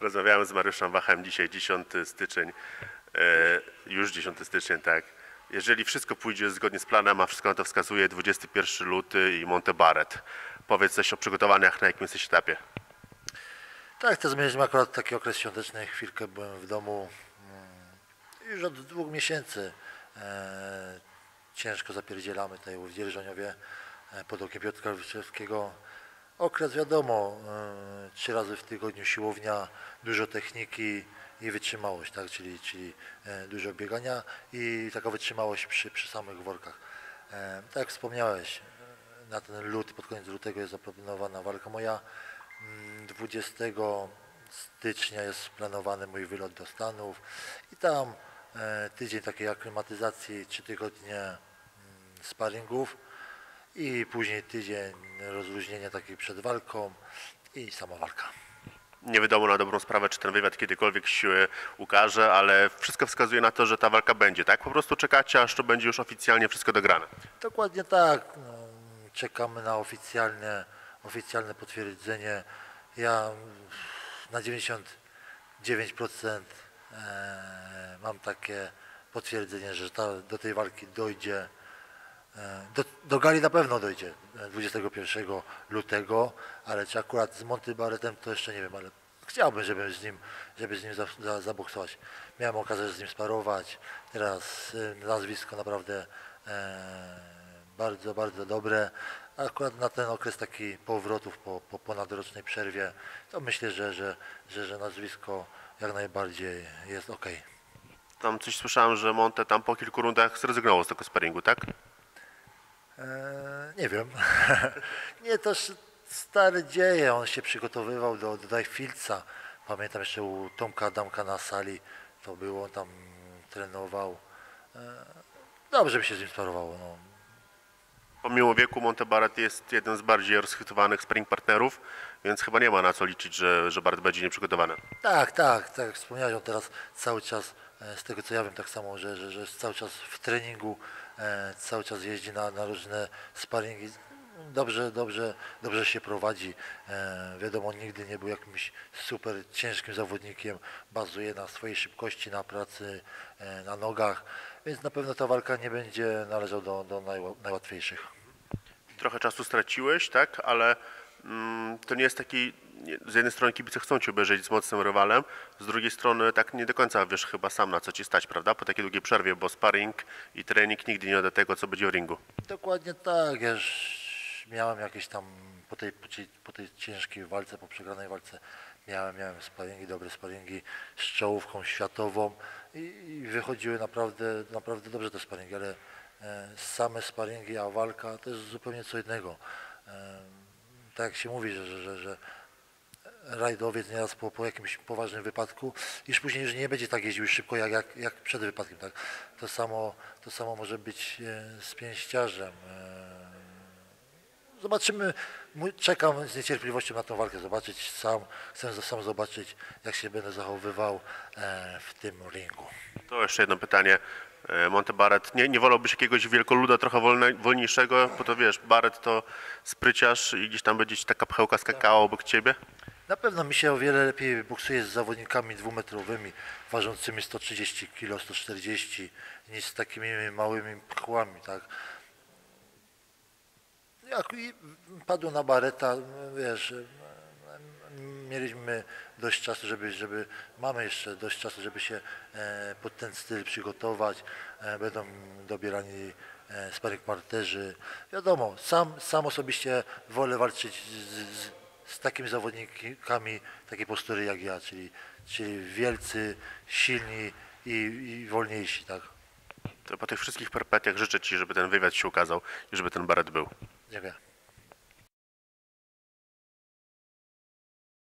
Rozmawiałem z Mariuszem Wachem dzisiaj, 10 styczeń, e, już 10 styczeń, tak. Jeżeli wszystko pójdzie zgodnie z planem, a wszystko na to wskazuje, 21 luty i Monte Barret. Powiedz coś o przygotowaniach, na jakim jesteś etapie. Tak, to zmieniliśmy akurat taki okres świąteczny. Chwilkę byłem w domu. mm, Już od dwóch miesięcy e, ciężko zapierdzielamy tutaj w Dzierżoniowie e, pod okiem Piotra Wyczewskiego. Okres wiadomo, e, trzy razy w tygodniu siłownia, dużo techniki i wytrzymałość, tak? czyli, czyli e, dużo biegania i taka wytrzymałość przy, przy samych workach. E, tak jak wspomniałeś, na ten lut, pod koniec lutego jest zaplanowana walka moja. Mm, 20 stycznia jest planowany mój wylot do Stanów i tam tydzień takiej aklimatyzacji, trzy tygodnie mm, sparingów i później tydzień rozluźnienia takiej przed walką i sama walka. Nie wiadomo na dobrą sprawę, czy ten wywiad kiedykolwiek się ukaże, ale wszystko wskazuje na to, że ta walka będzie, tak? Po prostu czekacie, aż to będzie już oficjalnie wszystko dograne. Dokładnie tak. No, czekamy na oficjalne, oficjalne potwierdzenie. Ja na 99% e, mam takie potwierdzenie, że ta, do tej walki dojdzie. E, do, do gali na pewno dojdzie e, 21 lutego, ale czy akurat z Monty Barretem to jeszcze nie wiem, ale chciałbym, żeby z nim, żeby z nim za, za, zaboksować. Miałem okazję z nim sparować. Teraz e, nazwisko naprawdę e, bardzo, bardzo dobre. Akurat na ten okres taki powrotów po, po ponadrocznej przerwie, to myślę, że, że, że, że nazwisko jak najbardziej jest ok. Tam coś słyszałem, że Monte tam po kilku rundach zrezygnował z tego sparingu, tak? Eee, nie wiem. nie, to s- stare dzieje. On się przygotowywał do, do Dajfilca. Pamiętam jeszcze u Tomka Adamka na sali to było, on tam trenował. Eee, dobrze by się z nim sparowało. No. Pomimo wieku Monte Barret jest jednym z bardziej rozchwytywanych sparring partnerów, więc chyba nie ma na co liczyć, że, że Barret będzie nieprzygotowany. Tak, tak, tak jak wspomniałeś, on teraz cały czas, e, z tego co ja wiem tak samo, że, że, że jest cały czas w treningu, e, cały czas jeździ na, na różne sparingi. Dobrze, dobrze, dobrze się prowadzi. E, wiadomo, nigdy nie był jakimś super ciężkim zawodnikiem. Bazuje na swojej szybkości, na pracy, e, na nogach, więc na pewno ta walka nie będzie należała do, do najła- najłatwiejszych. Trochę czasu straciłeś, tak? Ale mm, to nie jest taki. Z jednej strony kibice chcą cię obejrzeć z mocnym rywalem, z drugiej strony tak nie do końca wiesz chyba sam na co ci stać, prawda? Po takiej długiej przerwie, bo sparring i trening nigdy nie da tego, co będzie w ringu. Dokładnie tak. Ja miałem jakieś tam po tej, po tej, po tej ciężkiej walce, po przegranej walce, miałem, miałem sparingi, dobre sparingi z czołówką światową i, i wychodziły naprawdę, naprawdę dobrze te sparingi, ale e, same sparingi, a walka to jest zupełnie co innego. E, tak jak się mówi, że, że, że, że rajdowiec nieraz po, po jakimś poważnym wypadku, już później już nie będzie tak jeździł szybko jak, jak, jak przed wypadkiem. Tak? To, samo, to samo może być e, z pięściarzem. E, Zobaczymy, czekam z niecierpliwością na tą walkę, zobaczyć sam, chcę za- sam zobaczyć, jak się będę zachowywał e, w tym ringu. To jeszcze jedno pytanie. Monte Barret, nie, nie wolałbyś jakiegoś wielkoluda trochę wolne, wolniejszego, bo to wiesz, Barret to spryciarz i gdzieś tam będzie ci taka pchełka skakała obok ciebie? Na pewno mi się o wiele lepiej boksuje z zawodnikami dwumetrowymi, ważącymi 130 kg, 140 niż z takimi małymi pchłami, tak. Jak i padło na Bareta, wiesz, mieliśmy dość czasu, żeby, żeby, mamy jeszcze dość czasu, żeby się e, pod ten styl przygotować. E, będą dobierani e, partnerzy. Wiadomo, sam, sam osobiście wolę walczyć z, z, z takimi zawodnikami takiej postury jak ja, czyli, czyli wielcy, silni i, i wolniejsi, tak. To po tych wszystkich perpetiach życzę ci, żeby ten wywiad się ukazał i żeby ten Barret był. Dziękuję.